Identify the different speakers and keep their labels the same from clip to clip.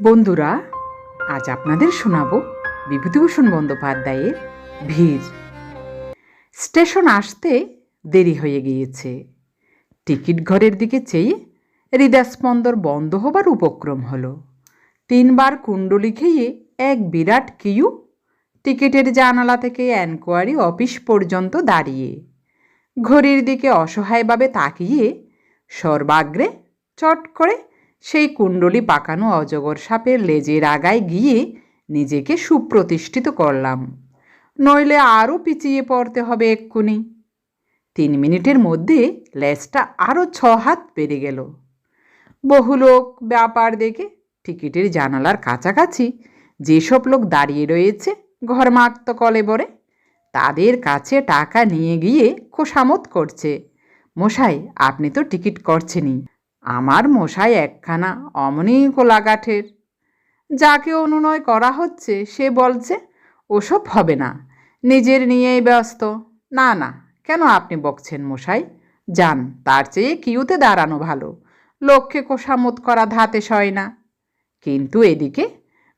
Speaker 1: বন্ধুরা, আজ আপনাদের শোনাবো বিভূতিভূষণ বন্দ্যোপাধ্যায়ের ভিড়। স্টেশন আসতে দেরি হয়ে গিয়েছে। টিকিট ঘরের দিকে চেয়ে হৃদয়স্পন্দর বন্ধ হবার উপক্রম হলো। তিনবার কুণ্ডলি খেয়ে এক বিরাট কিউ টিকিটের জানালা থেকে অ্যানকোয়ারি অফিস পর্যন্ত দাঁড়িয়ে। ঘড়ির দিকে অসহায়ভাবে তাকিয়ে সর্বাগ্রে চট করে সেই কুণ্ডলি পাকানো অজগর সাপের লেজের আগায় গিয়ে নিজেকে সুপ্রতিষ্ঠিত করলাম। নইলে আরও পিছিয়ে পড়তে হবে এক্ষুনি। তিন মিনিটের মধ্যে লেজটা আরও ছ হাত বেড়ে গেল। বহু লোক ব্যাপার দেখে টিকিটের জানালার কাছাকাছি যেসব লোক দাঁড়িয়ে রয়েছে ঘরমাক্ত কলেবরে তাদের কাছে টাকা নিয়ে গিয়ে খোসামত করছে, মশাই, আপনি তো টিকিট করছেনই। আমার মশাই একখানা অমনি কোলাগাঠের। যাকে অনুনয় করা হচ্ছে, সে বলছে, ওসব হবে না, নিজের নিয়েই ব্যস্ত। না না, কেন আপনি বকছেন মশাই? যান, তার চেয়ে কিউতে দাঁড়ানো ভালো। লক্ষ্যে কোষামত করা ধাতে সয় না। কিন্তু এদিকে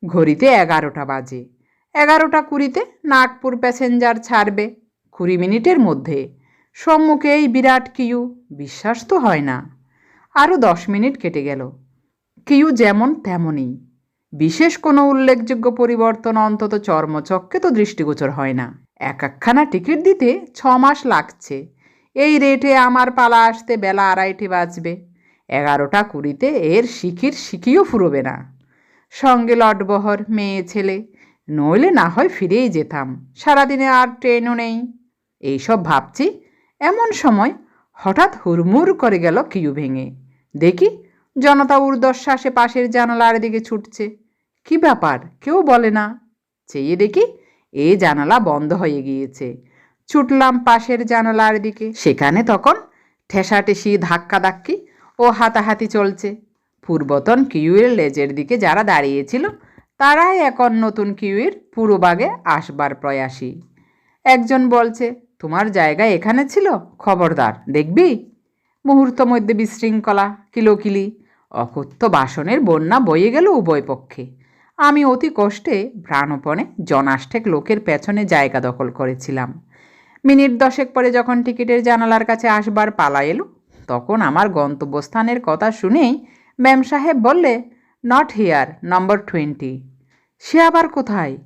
Speaker 1: ঘড়িতে এগারোটা বাজে। এগারোটা কুড়িতে নাগপুর প্যাসেঞ্জার ছাড়বে কুড়ি মিনিটের মধ্যে। সম্মুখে এই বিরাট কিউ, বিশ্বাস তো হয় না। আরও দশ মিনিট কেটে গেল। কিউ যেমন তেমনই। বিশেষ কোনো উল্লেখযোগ্য পরিবর্তন অন্তত চর্মচক্ষে তো দৃষ্টিগোচর হয় না। এক একখানা টিকিট দিতে ছ মাস লাগছে। এই রেটে আমার পালা আসতে বেলা আড়াইটে বাজবে। এগারোটা কুড়িতে এর শিখির শিখিও ফুরোবে না। সঙ্গে লটবহর, মেয়ে, ছেলে, নইলে না হয় ফিরেই যেতাম। সারাদিনে আর ট্রেনও নেই। এইসব ভাবছি এমন সময় হঠাৎ হুড়মুড় করে গেল কিউ ভেঙে। দেখি, জনতা ঊর্ধ্বশ্বাসে পাশের জানালার দিকে ছুটছে। কি ব্যাপার? কেউ বলে না। চেয়ে দেখি, এ জানালা বন্ধ হয়ে গিয়েছে। ছুটলাম পাশের জানালার দিকে। সেখানে তখন ঠেসাঠেসি, ধাক্কাধাক্কি ও হাতাহাতি চলছে। পূর্বতন কিউয়ের লেজের দিকে যারা দাঁড়িয়েছিল, তারাই এখন নতুন কিউয়ের পুরোভাগে আসবার প্রয়াসী। একজন বলছে, তোমার জায়গা এখানে ছিল? খবরদার, দেখবি? মুহূর্ত মধ্যে বিশৃঙ্খলা, কিলোকিলি, অকথ্য বাসনের বন্যা বয়ে গেল উভয় পক্ষে। আমি অতি কষ্টে প্রাণপণে জনাষ্টেক লোকের পেছনে জায়গা দখল করেছিলাম। মিনিট দশেক পরে যখন টিকিটের জানালার কাছে আসবার পালা এলো, তখন আমার গন্তব্যস্থানের কথা শুনেই ম্যাম সাহেব বললে নট হিয়ার নম্বর টোয়েন্টি সে আবার কোথায়?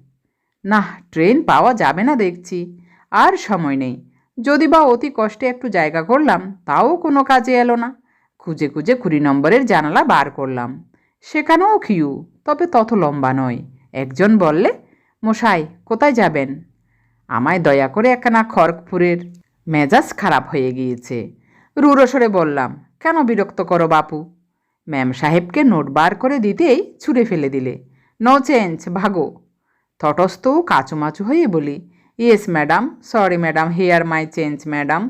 Speaker 1: না ট্রেন পাওয়া যাবে না দেখছি। আর সময় নেই। যদি বা অতি কষ্টে একটু জায়গা করলাম, তাও কোনো কাজে এলো না। খুঁজে খুঁজে কুড়ি নম্বরের জানালা বার করলাম। সেখানেও খিউ তবে তত লম্বা নয়। একজন বললে, মশাই, কোথায় যাবেন? আমায় দয়া করে একখানা খড়গপুরের মেজাজ খারাপ হয়ে গিয়েছে। রুরসরে বললাম, কেন বিরক্ত করো বাপু? ম্যাম সাহেবকে নোট বার করে দিতেই ছুঁড়ে ফেলে দিলে, নো চেঞ্জ ভাগো। তটস্থ কাচুমাচু হয়ে বলি yes madam sorry madam here my change madam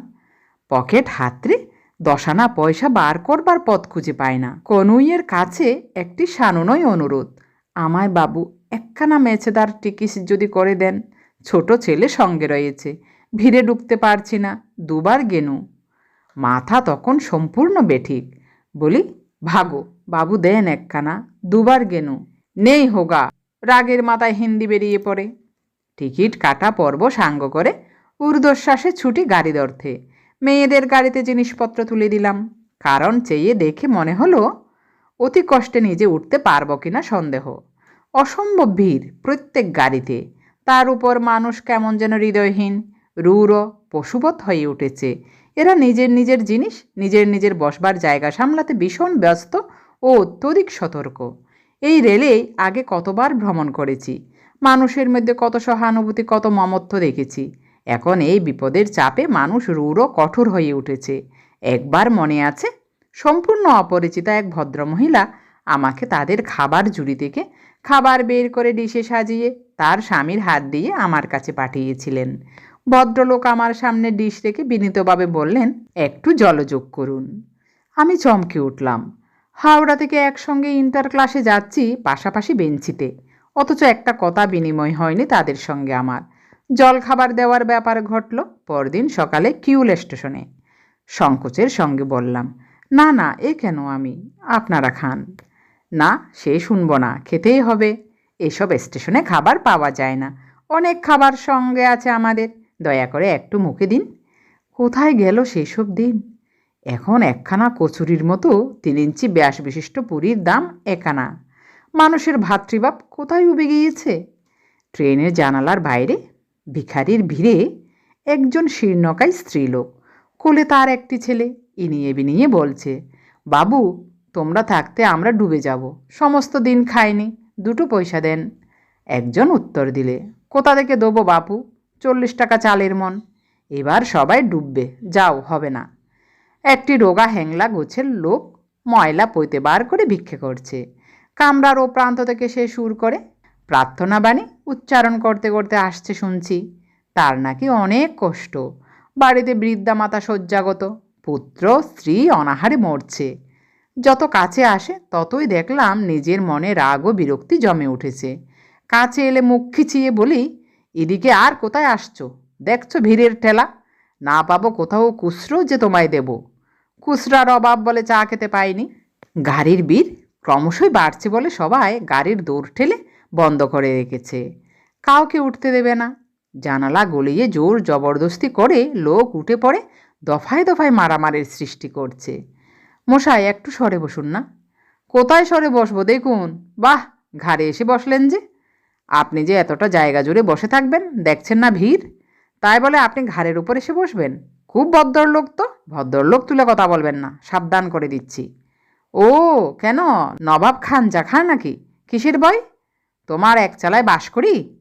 Speaker 1: pocket হাতরে দশানা পয়সা বার করবার পথ খুঁজে পায় না। কনুইয়ের কাছে একটি সানুনয় অনুরোধ। আমায় বাবু, একখানা মেছেদার টিকিস যদি করে দেন। ছোট ছেলে সঙ্গে রয়েছে। ভিড়ে ঢুকতে পারছি না। দুবার গেনু। মাথা তখন সম্পূর্ণ বেঠিক। বলি, ভাগো, বাবু দেন একখানা। দুবার গেনু। নেই হোগা। রাগের মাথায় হিন্দি বেরিয়ে পড়ে। টিকিট, কাটা পর্ব সাঙ্গ করে ঊর্ধ্বশ্বাসে ছুটি গাড়ি দর্থে। মেয়েদের গাড়িতে জিনিসপত্র তুলে দিলাম। কারণ চেয়ে দেখে মনে হলো, অতি কষ্টে নিজে উঠতে পারব কিনা সন্দেহ। অসম্ভব ভিড় প্রত্যেক গাড়িতে। তার উপর মানুষ কেমন যেন হৃদয়হীন, রূঢ়, পশুবৎ হয়ে উঠেছে। এরা নিজের নিজের জিনিস, নিজের নিজের বসবার জায়গা সামলাতে ভীষণ ব্যস্ত ও অত্যধিক সতর্ক। এই রেলে আগে কতবার ভ্রমণ করেছি। মানুষের মধ্যে কত সহানুভূতি, কত মমত্ব দেখেছি। এখন এই বিপদের চাপে মানুষ রূঢ়, কঠোর হয়ে উঠেছে। একবার মনে আছে, সম্পূর্ণ অপরিচিতা এক ভদ্রমহিলা আমাকে তাদের খাবার জুড়ি থেকে খাবার বের করে ডিশে সাজিয়ে তার স্বামীর হাত দিয়ে আমার কাছে পাঠিয়েছিলেন। ভদ্রলোক আমার সামনে ডিশ রেখে বিনীতভাবে বললেন, একটু জলযোগ করুন। আমি চমকে উঠলাম। হাওড়া থেকে একসঙ্গে ইন্টার ক্লাসে যাচ্ছি, পাশাপাশি বেঞ্চিতে। অথচ একটা কথা বিনিময় হয়নি তাদের সঙ্গে আমার। জল খাবার দেওয়ার ব্যাপার ঘটল পরদিন সকালে কিউল স্টেশনে। সংকোচের সঙ্গে বললাম, না না, এ কেন আমি? আপনারা খান। না, সে শুনব না, খেতেই হবে। এসব স্টেশনে খাবার পাওয়া যায় না। অনেক খাবার সঙ্গে আছে আমাদের। দয়া করে একটু মুখে দিন। কোথায় গেল সেসব দিন? এখন একখানা কচুরির মতো তিন ইঞ্চি ব্যাস বিশিষ্ট পুরীর দাম একানা। মানুষের ভাতৃভাব কোথায় উবে গিয়েছে? ট্রেনের জানালার বাইরে ভিখারির ভিড়ে একজন শীর্ণকায় স্ত্রীলোক কোলে তার একটি ছেলে, ইনিয়ে বিনিয়ে বলছে, বাবু, তোমরা থাকতে আমরা ডুবে যাব, সমস্ত দিন খাইনি, দুটো পয়সা দেন। একজন উত্তর দিলে, কোথা থেকে দেবো বাপু? চল্লিশ টাকা চালের মন, এবার সবাই ডুববে, যাও, হবে না। একটি রোগা হ্যাংলা গোছের লোক ময়লা পৈতে বার করে ভিক্ষে করছে। কামরার ও প্রান্ত থেকে সে সুর করে, প্রার্থনা বাণী উচ্চারণ করতে করতে আসছে শুনছি। তার নাকি অনেক কষ্ট। বাড়িতে বৃদ্ধা মাতা শয্যাগত, পুত্র, স্ত্রী অনাহারে মরছে। যত কাছে আসে, ততই দেখলাম নিজের মনে রাগ ও বিরক্তি জমে উঠেছে। কাছে এলে মুখ খিচিয়ে বলি, এদিকে আর কোথায় আসছো? দেখছ ভিড়ের ঠেলা? না পাবো কোথাও কুসরো যে তোমায় দেব। কুসরার অভাব বলে চা খেতে পাইনি। গাড়ির বীর ক্রমশই বাড়ছে বলে সবাই গাড়ির দৌড় ঠেলে বন্ধ করে রেখেছে। কাউকে উঠতে দেবে না। জানালা গলিয়ে জোর জবরদস্তি করে লোক উঠে পড়ে দফায় দফায় মারামারির সৃষ্টি করছে। মশাই, একটু সরে বসুন না। কোথায় সরে বসবো দেখুন। বাহ, ঘাড়ে এসে বসলেন যে। আপনি যে এতটা জায়গা জুড়ে বসে থাকবেন, দেখছেন না ভিড়? তাই বলে আপনি ঘাড়ের উপর এসে বসবেন? খুব ভদ্রলোক তো। ভদ্রলোক তুলে কথা বলবেন না। সাবধান করে দিচ্ছি। ও, কেন? নবাব খান যা খান নাকি? কিসের বই তোমার এক চালায় বাস করি?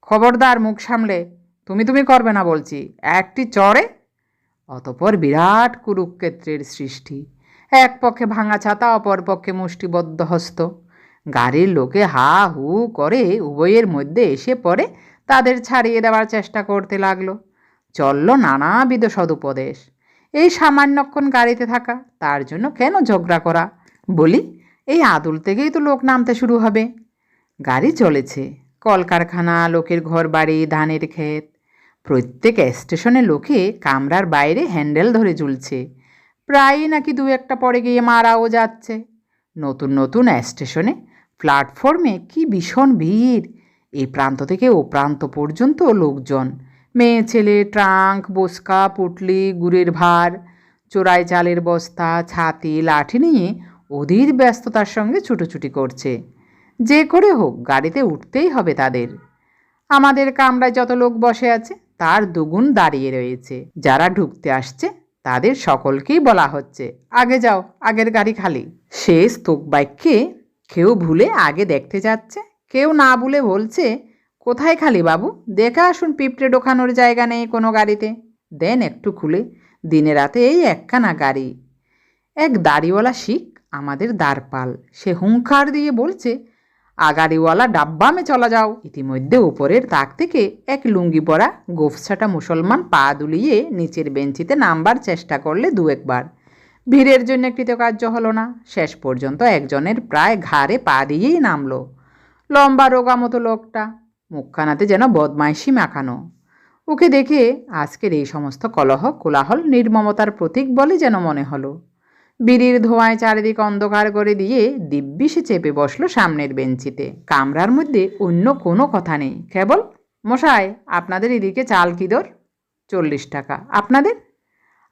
Speaker 1: খবরদার মুখ সামলে, তুমি তুমি করবে না বলছি, একটি চড়ে অতপর বিরাট কুরুক্ষেত্রের সৃষ্টি। এক পক্ষে ভাঙা ছাতা, অপর পক্ষে মুষ্টিবদ্ধ হস্ত। গাড়ির লোকে হা হু করে উভয়ের মধ্যে এসে পড়ে, তাদের ছাড়িয়ে দেওয়ার চেষ্টা করতে লাগল। চলল নানাবিধ সদুপদেশ। এই সামান্যক্ষণ গাড়িতে থাকা, তার জন্য কেন ঝগড়া করা? বলি, এই আদুল থেকেই তো লোক নামতে শুরু হবে। গাড়ি চলেছে, কলকারখানা, লোকের ঘর বাড়ি ধানের ক্ষেত। প্রত্যেক স্টেশনে লোকে কামরার বাইরে হ্যান্ডেল ধরে ঝুলছে। প্রায়ই নাকি দু একটা পরে গিয়ে মারাও যাচ্ছে। নতুন নতুন স্টেশনে, প্ল্যাটফর্মে কি ভীষণ ভিড়। এই প্রান্ত থেকে ও প্রান্ত পর্যন্ত লোকজন। মেয়ে, ছেলে, ট্রাঙ্ক, বসকা, পুটলি, গুড়ের ভার, চোরাই চালের বস্তা, ছাতি, লাঠি নিয়ে অধীর ব্যস্ততার সঙ্গে ছুটোছুটি করছে। যে করে হোক, গাড়িতে উঠতেই হবে তাদের। আমাদের কামরায় যত লোক বসে আছে, তার দুগুণ দাঁড়িয়ে রয়েছে। যারা ঢুকতে আসছে, তাদের সকলকেই বলা হচ্ছে, আগে যাও, আগের গাড়ি খালি। সে স্তূপ বাইককে কেউ ভুলে আগে দেখতে যাচ্ছে, কেউ না ভুলে বলছে কোথায় খালি বাবু? দেখে আসুন পিঁপড়ে ঢোকানোর জায়গা নেই কোনো গাড়িতে। দেন একটু খুলে। দিনে রাতে এই একখানা গাড়ি। এক দাড়িওয়ালা শিখ, আমাদের দ্বারপাল। সে হুঙ্কার দিয়ে বলছে, আগাড়িওয়ালা ডাব্বামে চলা যাও। ইতিমধ্যে উপরের তাক থেকে এক লুঙ্গি পরা গোফছাটা মুসলমান পা দুলিয়ে নিচের বেঞ্চিতে নামবার চেষ্টা করলে দু একবার। ভিড়ের জন্য কৃতকার্য হলো না। শেষ পর্যন্ত একজনের প্রায় ঘাড়ে পা দিয়েই নামলো। লম্বা রোগা মতো লোকটা। মুখখানাতে যেন বদমাইশি মাখানো। ওকে দেখে আজকের এই সমস্ত কলহ, কোলাহল, নির্মমতার প্রতীক বলে যেন মনে হলো। বিড়ির ধোঁয়ায় চারিদিক অন্ধকার করে দিয়ে দিব্যি সে চেপে বসল সামনের বেঞ্চিতে। কামরার মধ্যে অন্য কোনো কথা নেই। কেবল, মশাই, আপনাদের এদিকে চাল কি দর? চল্লিশ টাকা। আপনাদের?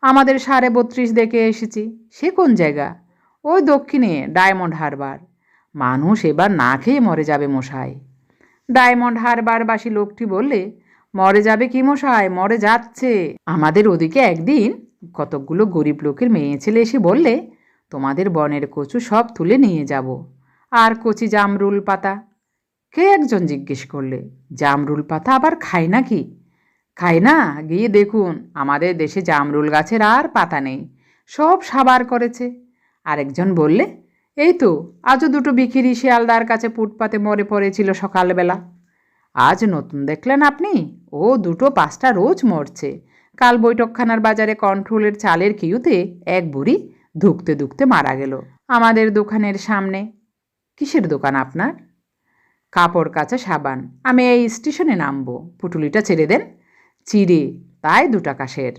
Speaker 1: আমাদের সাড়ে বত্রিশ দেখে এসেছি। সে কোন জায়গা? ওই দক্ষিণে, ডায়মন্ড হারবার। মানুষ এবার না খেয়ে মরে যাবে, মশাই। ডায়মন্ড হারবারবাসী লোকটি বললে, মরে যাবে কি মশাই? মরে যাচ্ছে। আমাদের ওদিকে একদিন কতকগুলো গরিব লোকের মেয়ে ছেলে এসে বললে, তোমাদের বনের কচু সব তুলে নিয়ে যাব। আর কচি জামরুল পাতা। কে একজন জিজ্ঞেস করলে, জামরুল পাতা আবার খায় নাকি? খায় না, গিয়ে দেখুন, আমাদের দেশে জামরুল গাছের আর পাতা নেই, সব সাবার করেছে। আরেকজন বললে এই তো, আজও দুটো বিখিরি শিয়ালদার কাছে ফুটপাতে মরে পড়েছিল সকালবেলা। আজ নতুন দেখলেন আপনি? ও দুটো পাঁচটা রোজ মরছে। কাল বৈঠকখানার বাজারে কন্ট্রোলের চালের কিউতে এক বুড়ি ধুকতে ধুকতে মারা গেল আমাদের দোকানের সামনে। কিসের দোকান আপনার? কাপড় কাচা সাবান। আমি এই স্টেশনে নামবো। পুটুলিটা ছেড়ে দেন? চিড়ে, তাই দু টাকা সের।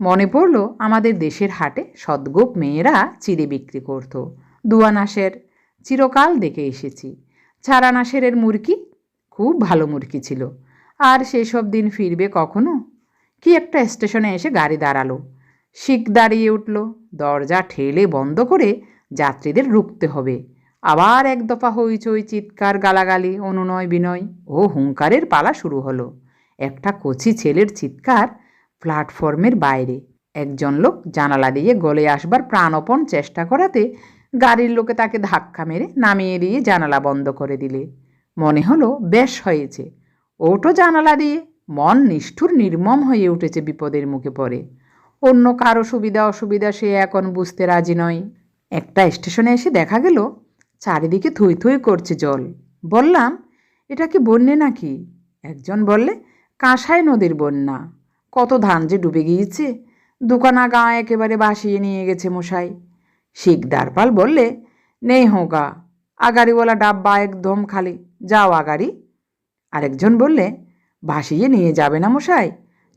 Speaker 1: মনে পড়ল আমাদের দেশের হাটে সদ্গোপ মেয়েরা চিড়ে বিক্রি করত। দুয়ানাসের চিরকাল দেখে এসেছি। ছাড়া নাসেরের মুরকি খুব ভালো মুরকি ছিল। আর সেসব দিন ফিরবে কখনো? কি একটা স্টেশনে এসে গাড়ি দাঁড়াল। শিখ দাঁড়িয়ে উঠল, দরজা ঠেলে বন্ধ করে যাত্রীদের রুখতে হবে। আবার এক দফা হইচই, চিৎকার, গালাগালি, অনুনয়, বিনয় ও হুঙ্কারের পালা শুরু হলো। একটা কচি ছেলের চিৎকার প্ল্যাটফর্মের বাইরে। একজন লোক জানালা দিয়ে গলে আসবার প্রাণপণ চেষ্টা করাতে গাড়ির লোকে তাকে ধাক্কা মেরে নামিয়ে দিয়ে জানালা বন্ধ করে দিলে। মনে হলো বেশ হয়েছে। ওটো জানালা দিয়ে, মন নিষ্ঠুর নির্মম হয়ে উঠেছে বিপদের মুখে পড়ে। অন্য কারও সুবিধা অসুবিধা সে এখন বুঝতে রাজি নয়। একটা স্টেশনে এসে দেখা গেল, চারিদিকে থই থই করছে জল। বললাম, এটা কি বন্যে নাকি? একজন বললে কাঁসায় নদীর বন্যা। কত ধান যে ডুবে গিয়েছে। দোকানা গাঁ একেবারে ভাসিয়ে নিয়ে গেছে মশাই। শিখ দারপাল বললে, নেই হোগা আগাড়িওয়ালা ডাব্বা একদম খালি, যাও আগাড়ি। আরেকজন বললে, ভাসিয়ে নিয়ে যাবে না মশাই,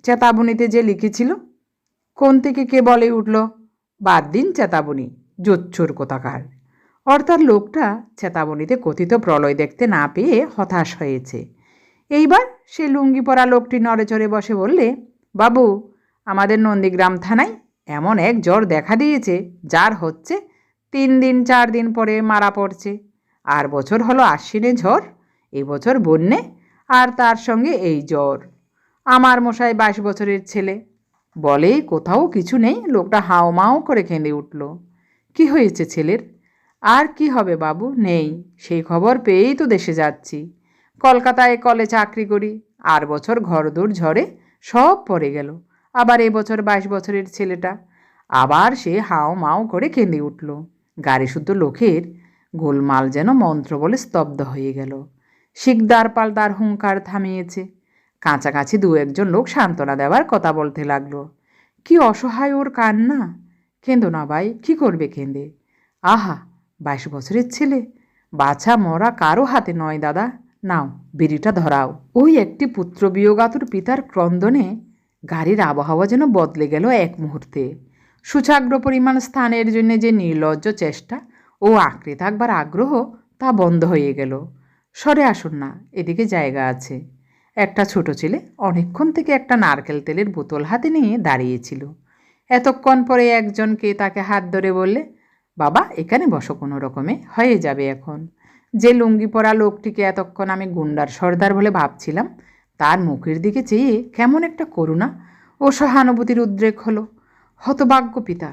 Speaker 1: চেতাবনীতে যে লিখেছিল, কোন থেকে কে বলে উঠল? বাদ দিন চেতাবনী জোচ্চোর কোথাকার। অর্থাৎ লোকটা চেতাবনিতে কথিত প্রলয় দেখতে না পেয়ে হতাশ হয়েছে। এইবার সে লুঙ্গি পরা লোকটি নড়েচড়ে বসে বললে, বাবু, আমাদের নন্দীগ্রাম থানায় এমন এক জ্বর দেখা দিয়েছে, যার হচ্ছে তিন দিন, চার দিন পরে মারা পড়ছে। আর বছর হলো আশ্বিনে ঝড় এবছর বন্যে, আর তার সঙ্গে এই জ্বর। আমার মশাই বাইশ বছরের ছেলে। বলেই কোথাও কিছু নেই? লোকটা হাও মাও করে কেঁদে উঠল। কি হয়েছে ছেলের? আর কি হবে বাবু? নেই, সেই খবর পেয়েই তো দেশে যাচ্ছি। কলকাতায় কলে চাকরি করি, আর বছর ঘরদোর ঝড়ে সব পড়ে গেল। আবার এবছর বাইশ বছরের ছেলেটা। আবার সে হাও মাও করে কেঁদে উঠল। গাড়ি শুদ্ধ লোকের গোলমাল যেন মন্ত্র বলে স্তব্ধ হয়ে গেল। শিকদার পাল তার হুঙ্কার থামিয়েছে। কাছাকাছি দু একজন লোক সান্ত্বনা দেওয়ার কথা বলতে লাগল। কি অসহায় ওর কান্না। কেঁদো না ভাই, কি করবে কেঁদে? আহা, বাইশ বছরের ছেলে। বাছা মরা কারও হাতে নয় দাদা। নাও, বিড়িটা ধরাও। ওই একটি পুত্র বিয়োগাতুর পিতার ক্রন্দনে গাড়ির আবহাওয়া যেন বদলে গেল এক মুহূর্তে। সুচাগ্র পরিমাণ স্থানের জন্য যে নির্লজ্জ চেষ্টা ও আঁকড়ে থাকবার আগ্রহ তা বন্ধ হয়ে গেল। সরে আসুন না, এদিকে জায়গা আছে। একটা ছোট ছেলে অনেকক্ষণ থেকে একটা নারকেল তেলের বোতল হাতে নিয়ে দাঁড়িয়েছিল। এতক্ষণ পরে একজনকে তাকে হাত ধরে বললে, বাবা, এখানে বসো কোনো রকমে, হয়ে যাবে এখন। যে লুঙ্গি পরা লোকটিকে এতক্ষণ আমি গুন্ডার সর্দার বলে ভাবছিলাম তার মুখের দিকে চেয়ে কেমন একটা করুণা ও সহানুভূতির উদ্রেক হলো। হতভাগ্য পিতা,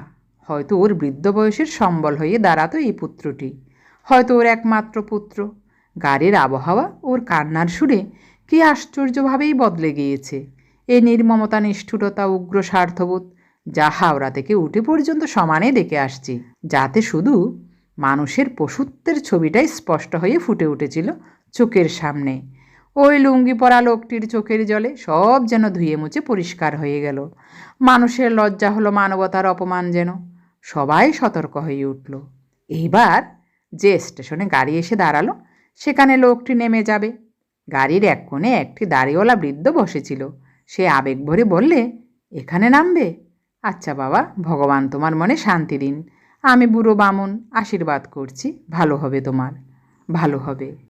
Speaker 1: হয়তো ওর বৃদ্ধ বয়সের সম্বল হয়ে দাঁড়াতো এই পুত্রটি। হয়তো ওর একমাত্র পুত্র। গাড়ির আবহাওয়া ওর কান্নার সুরে কি আশ্চর্যভাবেই বদলে গিয়েছে। এই নির্মমতা, নিষ্ঠুরতা, উগ্র স্বার্থবোধ যা হাওড়া থেকে উঠে পর্যন্ত সমানে দেখে আসছি, যাতে শুধু মানুষের পশুত্বের ছবিটাই স্পষ্ট হয়ে ফুটে উঠেছিল চোখের সামনে। ওই লুঙ্গি পরা লোকটির চোখের জলে সব যেন ধুয়ে মুছে পরিষ্কার হয়ে গেল। মানুষের লজ্জা হলো মানবতার অপমান যেন। সবাই সতর্ক হয়ে উঠল। এইবার যে স্টেশনে গাড়ি এসে দাঁড়াল, সেখানে লোকটি নেমে যাবে। গাড়ির এক কোণে একটি দাড়িওয়ালা বৃদ্ধ বসেছিল। সে আবেগ ভরে বললে, এখানে নামবে? আচ্ছা বাবা, ভগবান তোমার মনে শান্তি দিন। আমি বুড়ো বামন, আশীর্বাদ করছি। ভালো হবে তোমার। ভালো হবে।